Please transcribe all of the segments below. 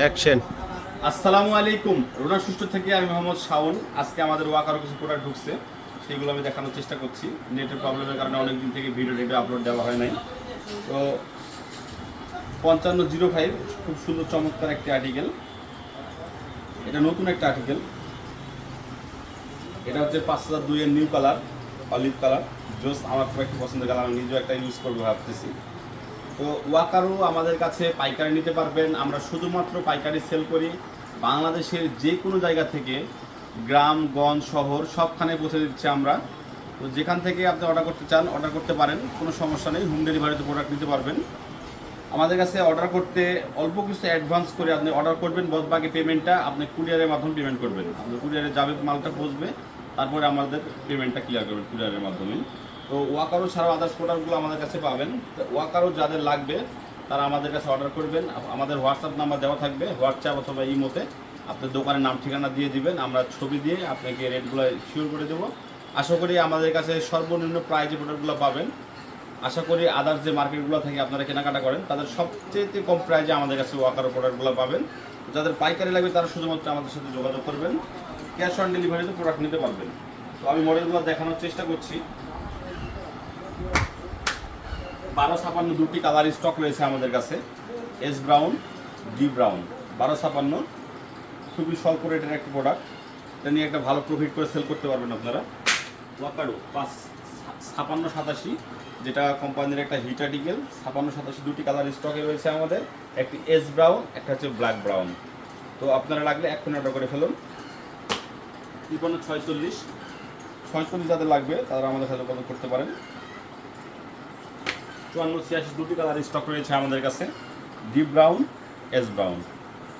Action আসসালামু আলাইকুম। রোনা সুষ্ঠ থেকে আমি মোহাম্মদ শাওন। আজকে আমাদের ওয়াকারও কিছু প্রোডাক্ট ঢুকছে, সেগুলো আমি দেখানোর চেষ্টা করছি। নেটের প্রবলেমের কারণে অনেক দিন থেকে ভিডিও টেডিও আপলোড দেওয়া হয় নাই। তো পঞ্চান্ন জিরো ফাইভ, খুব সুন্দর চমৎকার একটি আর্টিকেল এটা নতুন একটা আর্টিকেল এটা হচ্ছে পাঁচ হাজার দুইয়ের নিউ কালার অলিভ কালার জোস আমার খুব একটা পছন্দের কালার আমি নিজেও একটা ইউজ করব ভাবতেছি। তো ওয়াকারও আমাদের কাছে পাইকারি নিতে পারবেন। আমরা শুধুমাত্র পাইকারি সেল করি। বাংলাদেশের যে কোনো জায়গা থেকে গ্রাম, গঞ্জ, শহর সবখানে পৌঁছে দিচ্ছি আমরা। তো যেখান থেকে আপনি অর্ডার করতে চান অর্ডার করতে পারেন। কোনো সমস্যা নেই হোম ডেলিভারিতে প্রোডাক্ট নিতে পারবেন। আমাদের কাছে অর্ডার করতে অল্প কিছু অ্যাডভান্স করে আপনি অর্ডার করবেন। বদ বাকি পেমেন্টটা আপনি কুরিয়ারের মাধ্যমে পেমেন্ট করবেন। আপনি কুরিয়ারে যাবে, মালটা পৌঁছবে তারপরে আমাদের পেমেন্টটা ক্লিয়ার করবেন কুরিয়ারের মাধ্যমে। তো ওয়াকারও ছাড়াও আদার্স প্রোডাক্টগুলো আমাদের কাছে পাবেন। তো ওয়াকারও যাদের লাগবে, তারা আমাদের কাছে অর্ডার করবেন। আমাদের হোয়াটসঅ্যাপ নাম্বার দেওয়া থাকবে হোয়াটসঅ্যাপ অথবা ইমোতে আপনার দোকানের নাম, ঠিকানা দিয়ে দিবেন। আমরা ছবি দিয়ে আপনাকে রেটগুলো শিওর করে দেবো। আশা করি আমাদের কাছে সর্বনিম্ন প্রাইজে প্রোডাক্টগুলো পাবেন। আশা করি আদার্স যে মার্কেটগুলো থেকে আপনারা কেনাকাটা করেন, তাদের সবচেয়ে কম প্রাইজে আমাদের কাছে ওয়াকার প্রোডাক্টগুলো পাবেন। যাদের পাইকারি লাগবে, তারা শুধুমাত্র আমাদের সাথে যোগাযোগ করবেন। ক্যাশ অন ডেলিভারিতে প্রোডাক্ট নিতে পারবেন। তো আমি মডেলগুলো দেখানোর চেষ্টা করছি। বারো ছাপান্ন দুটি কালার স্টক রয়েছে আমাদের কাছে। এস ব্রাউন ডি ব্রাউন বারো ছাপান্ন, খুবই স্বল্প রেটের একটা প্রোডাক্ট এটা নিয়ে একটা ভালো প্রফিট করে সেল করতে পারবেন আপনারা। ওয়াকারো পাঁচ, ছাপান্ন সাতাশি, যেটা কোম্পানির একটা হিট আর্টিকেল ছাপান্ন সাতাশি দুটি কালার স্টকে রয়েছে আমাদের। একটি এস ব্রাউন একটা হচ্ছে ব্ল্যাক ব্রাউন তো আপনারা লাগলে এক্ষুনি অর্ডার করে ফেলুন। তিপ্পান্ন ছয়চল্লিশ। ছয়চল্লিশ যাদের লাগবে, তারা আমাদের সাথে করতে পারেন। চুয়ান্ন, ছিয়াশি দুটি কালার স্টক রয়েছে আমাদের কাছে। ডিপ ব্রাউন এস ব্রাউন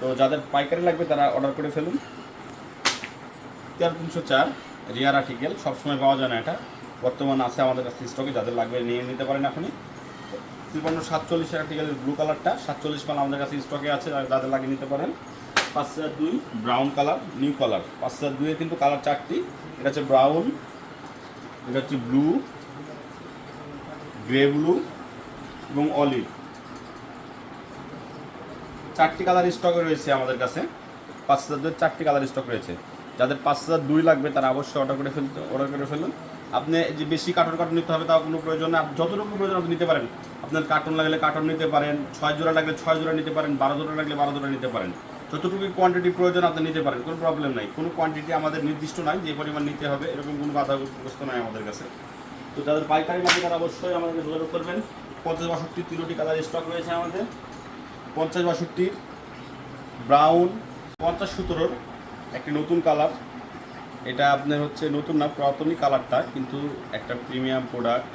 তো যাদের পাইকারি লাগবে তারা অর্ডার করে ফেলুন। তেরো তিনশো চার, রিয়ার আর্টিকেল সবসময় পাওয়া যায় না এটা। বর্তমান আছে আমাদের কাছে স্টকে যাদের লাগবে নিয়ে নিতে পারেন এখনই। তিপ্পান্ন, সাতচল্লিশ আর্টিকেলের ব্লু কালারটা সাতচল্লিশ মাল আমাদের কাছে স্টকে আছে যাদের লাগে নিতে পারেন। পাঁচ হাজার দুই ব্রাউন কালার নিউ কালার পাঁচ হাজার দুইয়ের কিন্তু কালার চারটি। এটা হচ্ছে ব্রাউন এটা হচ্ছে ব্লু গ্রে ব্লু এবং অলিভ চারটি কালার স্টকে রয়েছে আমাদের কাছে। পাঁচ হাজার চারটি কালার স্টক রয়েছে। যাদের পাঁচ হাজার দুই লাগবে, তারা অবশ্যই অর্ডার করে ফেলতে অর্ডার করে ফেলুন। আপনি যে বেশি কার্টন কার্টন নিতে হবে, তাও কোনো প্রয়োজন আপনি যতটুকু প্রয়োজন, আপনি নিতে পারেন। আপনার কার্টন লাগলে কার্টন নিতে পারেন, ছয় জোড়া লাগলে ছয় জোড়া নিতে পারেন, বারো জোড়া লাগলে বারো জোড়া নিতে পারেন। যতটুকু কোয়ান্টিটি প্রয়োজন, আপনি নিতে পারেন, কোনো প্রবলেম নাই। কোনো কোয়ান্টিটি আমাদের নির্দিষ্ট নাই, যে পরিমাণ নিতে হবে, এরকম কোনো বাধাগ্রস্ত নাই আমাদের কাছে। তো যাদের পাইকারি লাগবে তারা অবশ্যই আমাদেরকে যোগাযোগ করবেন। পঞ্চাশ বাষট্টি তিনটি কালার স্টক রয়েছে আমাদের। পঞ্চাশ বাষট্টির ব্রাউন পঞ্চাশ সতেরোর একটি নতুন কালার এটা আপনার হচ্ছে নতুন না, পুরাতনই কালারটা কিন্তু একটা প্রিমিয়াম প্রোডাক্ট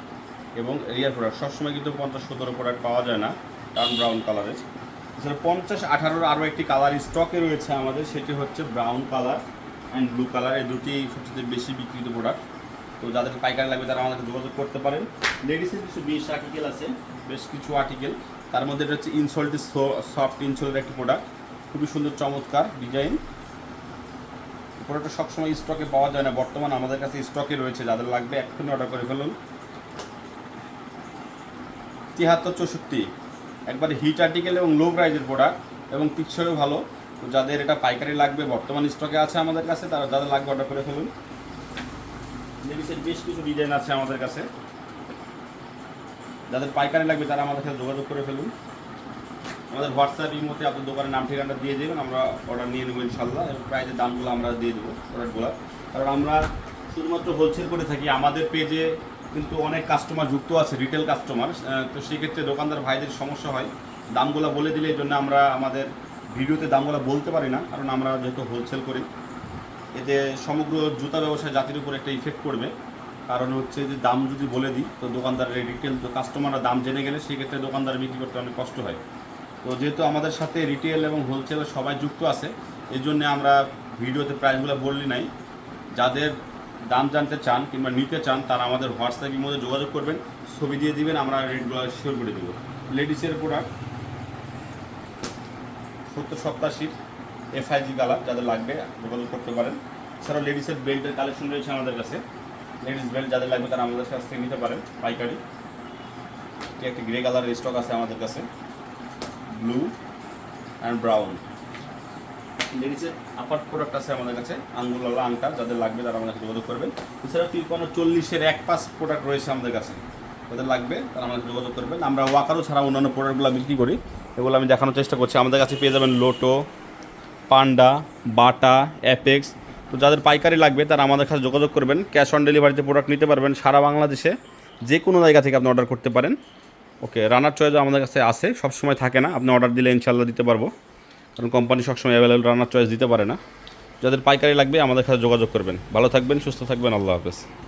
এবং রিয়ার প্রোডাক্ট সবসময় কিন্তু পঞ্চাশ সতেরো প্রোডাক্ট পাওয়া যায় না টার্ন ব্রাউন কালারের এছাড়া পঞ্চাশ আঠারোর আরও একটি কালার স্টকে রয়েছে আমাদের, সেটি হচ্ছে brown colour and blue colour এই দুটি সবচেয়ে বেশি বিক্রিত প্রোডাক্ট তো যাদের পাইকারি লাগবে তারা আমাদেরকে যোগাযোগ করতে পারেন। লেডিসের কিছু বিশ আর্টিকেল আছে, বেশ কিছু আর্টিকেল তার মধ্যে এটা হচ্ছে ইনসল্টের সফট ইনসোলের একটি প্রোডাক্ট খুবই সুন্দর, চমৎকার ডিজাইন প্রোডাক্টটা সবসময় স্টকে পাওয়া যায় না। বর্তমান আমাদের কাছে স্টকে রয়েছে। যাদের লাগবে এক্ষুনি অর্ডার করে ফেলুন। তিয়াত্তর চৌষট্টি। একবারে হিট আর্টিকেল এবং লো প্রাইজের প্রোডাক্ট এবং টিকসইও ভালো। যাদের এটা পাইকারি লাগবে, বর্তমান স্টকে আছে আমাদের কাছে, তারা যাদের লাগবে অর্ডার করে ফেলুন। লেডিসের বেশ কিছু ডিজাইন আছে আমাদের কাছে। যাদের পাইকারি লাগবে তারা আমাদের সাথে যোগাযোগ করে ফেলুন। আমাদের হোয়াটসঅ্যাপ ইমোতে আপনার দোকানের নাম, ঠিকানাটা দিয়ে দেবেন, আমরা অর্ডার নিয়ে নেব ইনশাল্লাহ এবং প্রাইজের দামগুলো আমরা দিয়ে দেবো প্রোডাক্টগুলো কারণ আমরা শুধুমাত্র হোলসেল করে থাকি, আমাদের পেজে কিন্তু অনেক কাস্টমার যুক্ত আছে রিটেল কাস্টমার তো সেক্ষেত্রে দোকানদার ভাইদের সমস্যা হয়। দামগুলো বলে দিলে এই জন্য আমরা আমাদের ভিডিওতে দামগুলো বলতে পারি না, কারণ আমরা যেহেতু হোলসেল করি। এতে সমগ্র জুতা ব্যবসায় জাতির উপর একটা ইফেক্ট পড়বে। কারণ হচ্ছে যে দাম যদি বলে দিই, তো দোকানদারের রিটেল কাস্টমাররা দাম জেনে গেলে সেক্ষেত্রে দোকানদার বিক্রি করতে অনেক কষ্ট হয়। তো যেহেতু আমাদের সাথে রিটেল এবং হোলসেল সবাই যুক্ত আছে, এই জন্য আমরা ভিডিওতে প্রাইসগুলো বললি নাই। যাদের দাম জানতে চান কিংবা নিতে চান, তারা আমাদের হোয়াটসঅ্যাপের মধ্যে যোগাযোগ করবেন, ছবি দিয়ে দিবেন, আমরা রেটগুলো শিওর করে দেবো। লেডিসের প্রোডাক্ট সত্তর সপ্তাশির এফআইজি কালার যাদের লাগবে, যোগাযোগ করতে পারেন। এছাড়াও লেডিসের বেল্টের কালেকশন রয়েছে আমাদের কাছে। লেডিস বেল্ট যাদের লাগবে তারা আমাদের কাছ থেকে নিতে পারেন পাইকারি। এটি একটি গ্রে কালারের স্টক আছে আমাদের কাছে। ব্লু অ্যান্ড ব্রাউন লেডিসের আপার প্রোডাক্ট আছে আমাদের কাছে আঙ্গুলওয়ালা আংটা, যাদের লাগবে তারা আমাদের যোগাযোগ করবেন। এছাড়াও তিরপান্ন চল্লিশের এক পাস প্রোডাক্ট রয়েছে আমাদের কাছে। যাদের লাগবে তারা আমাদের যোগাযোগ করবেন। আমরা ওয়াকারও ছাড়া অন্যান্য প্রোডাক্টগুলো বিক্রি করি, এগুলো আমি দেখানোর চেষ্টা করছি। আমাদের কাছে পেয়ে যাবেন লোটো পান্ডা, বাটা, অ্যাপেক্স। তো যাদের পাইকারি লাগবে, তারা আমাদের কাছে যোগাযোগ করবেন। ক্যাশ অন ডেলিভারিতে প্রোডাক্ট নিতে পারবেন সারা বাংলাদেশে। যে কোনো জায়গা থেকে আপনি অর্ডার করতে পারেন। ওকে রানার চয়েসও আমাদের কাছে আছে। সব সময় থাকে না। আপনি অর্ডার দিলে ইনশাল্লাহ দিতে পারব। কারণ কোম্পানি সবসময় অ্যাভেলেবল রানার চয়েস দিতে পারে না। যাদের পাইকারি লাগবে, আমাদের কাছে যোগাযোগ করবেন। ভালো থাকবেন, সুস্থ থাকবেন। আল্লাহ হাফেজ।